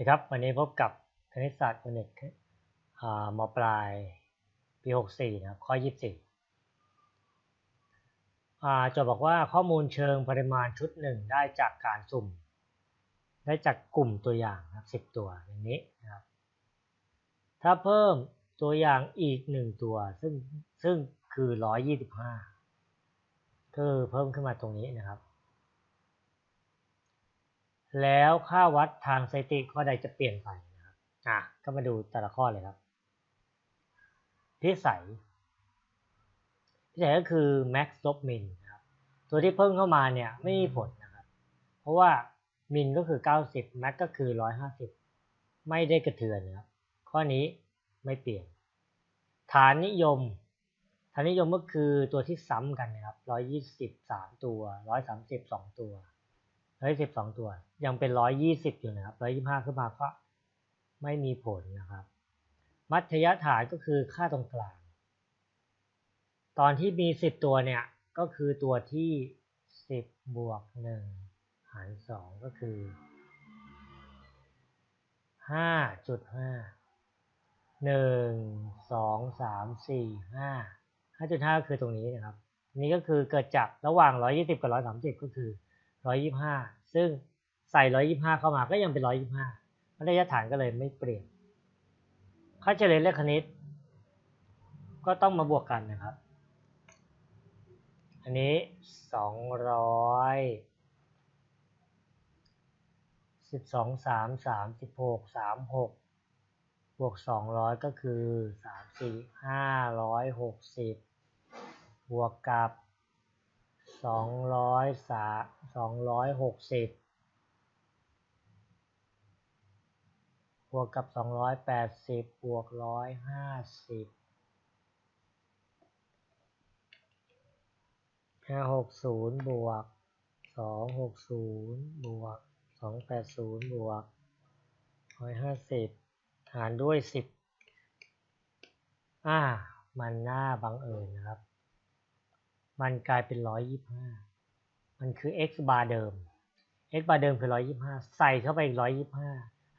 นะครับวันนี้พบกับคณิตศาสตร์คณิตมปลายปี 64 นะครับ ข้อ 24โจทย์บอกว่าข้อมูลเชิงปริมาณชุดหนึ่งได้จากการสุ่ม ได้จากกลุ่มตัวอย่างนะครับ10 ตัวอย่างนี้นะครับ ถ้าเพิ่มตัวอย่างอีก 1 ตัว ซึ่งซึ่งคือ 125คือเพิ่มขึ้นมาตรงนี้นะครับ แล้วค่าวัดทางสถิติข้อใดจะเปลี่ยนไปนะครับอะก็มาดูแต่ละข้อเลยครับพิสัยพิสัยก็คือ max ลบ min นะครับตัวที่เพิ่มเข้ามาเนี่ยไม่มีผลนะครับ เพราะว่า min ก็คือ 90 max ก็คือ 150 ไม่ได้กระเทือนนะครับข้อนี้ไม่เปลี่ยน ฐานนิยม ฐานนิยมก็คือตัวที่ซ้ำกันนะครับ 123 ตัว 132 ตัว ร้อยสิบสองตัว ยังเป็นร้อยยี่สิบอยู่นะครับร้อยยี่ห้าขึ้นมาก็ไม่มีผลนะครับ มัธยฐานก็คือค่าตรงกลาง ตอนที่มีสิบตัวเนี่ยก็คือตัวที่สิบบวกหนึ่งหารสองก็คือห้าจุดห้าหนึ่งสองสามสี่ห้าห้าจุดห้าก็คือตรงนี้นะครับ นี่ก็คือเกิดจากระหว่างร้อยยี่สิบกับร้อยสามสิบก็คือร้อยยี่ห้า ซึ่งใส่ร้อยยี่ห้าเข้ามาก็ยังเป็นร้อยยี่ห้าระยะฐานก็เลยไม่เปลี่ยนค่าเฉลี่ยเลขคณิต ก็ต้องมาบวกกันนะครับ อันนี้สองร้อยสิบสองสามสามสิบหกสามหกบวกสองร้อยก็คือสามสี่ห้าร้อยหกสิบบวกกับ สองร้อยสาสองร้อยหกสิบบวกกับสองร้อยแปดสิบบวกร้อยห้าสิบห้าหกศูนย์บวกสองหกศูนย์บวกสองแปดศูนย์บวกร้อยห้าสิบหารด้วยสิบอ่า มันน่าบังเอิญนะครับ มันกลายเป็นร้อยยี่ห้ามันคือ x บาร์เดิม x บาร์เดิมคือร้อยยี่ห้าใส่เข้าไปอีกร้อยยี่ห้า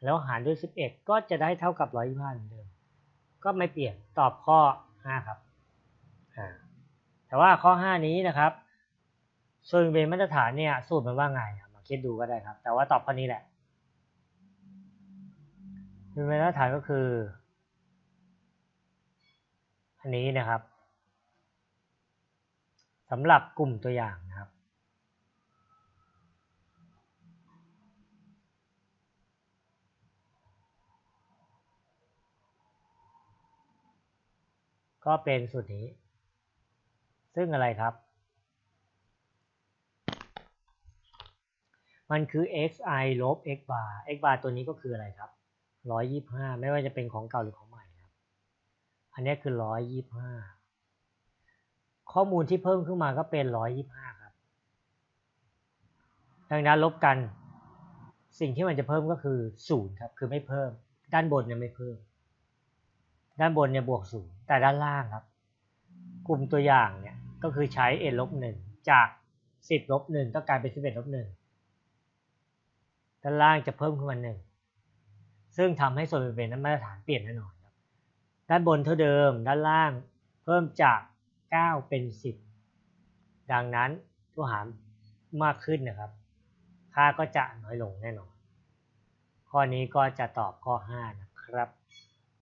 แล้วหารด้วยสิบเอ็ดก็จะได้เท่ากับร้อยยี่ห้าเหมือนเดิม ก็ไม่เปลี่ยนตอบข้อห้าครับแต่ว่าข้อห้านี้นะครับส่วนเป็นมาตรฐานเนี่ยสูตรมันว่าไงมาคิดดูก็ได้ครับ แต่ว่าตอบข้อนี้แหละเป็นมาตรฐานก็คือ อันนี้นะครับ สำหรับกลุ่มตัวอย่างนะครับ ก็เป็นสูตรนี้ ซึ่งอะไรครับ มันคือ xi ลบ x bar x bar ตัวนี้ก็คืออะไรครับ 125 ไม่ว่าจะเป็นของเก่าหรือของใหม่ครับ อันนี้คือ 125 ข้อมูลที่เพิ่มขึ้นมาก็เป็นร้อยยี่ห้าครับ ดังนั้นลบกัน สิ่งที่มันจะเพิ่มก็คือศูนย์ครับ คือไม่เพิ่ม ด้านบนเนี่ยไม่เพิ่ม ด้านบนเนี่ยบวกศูนย์แต่ด้านล่างครับ กลุ่มตัวอย่างเนี่ยก็คือใช้เอลบหนึ่งจากสิบลบหนึ่งก็กลายเป็นสิบเอ็ดลบหนึ่งด้านล่างจะเพิ่มขึ้นมาหนึ่งซึ่งทำให้ส่วนเป็นนั้นมาตรฐานเปลี่ยนแน่นอนครับ ด้านบนเท่าเดิม ด้านล่างเพิ่มจาก 9 เป็น 10 ดังนั้นตัวหารมากขึ้นนะครับ ค่าก็จะน้อยลงแน่นอน ข้อนี้ก็จะตอบข้อ 5 นะครับ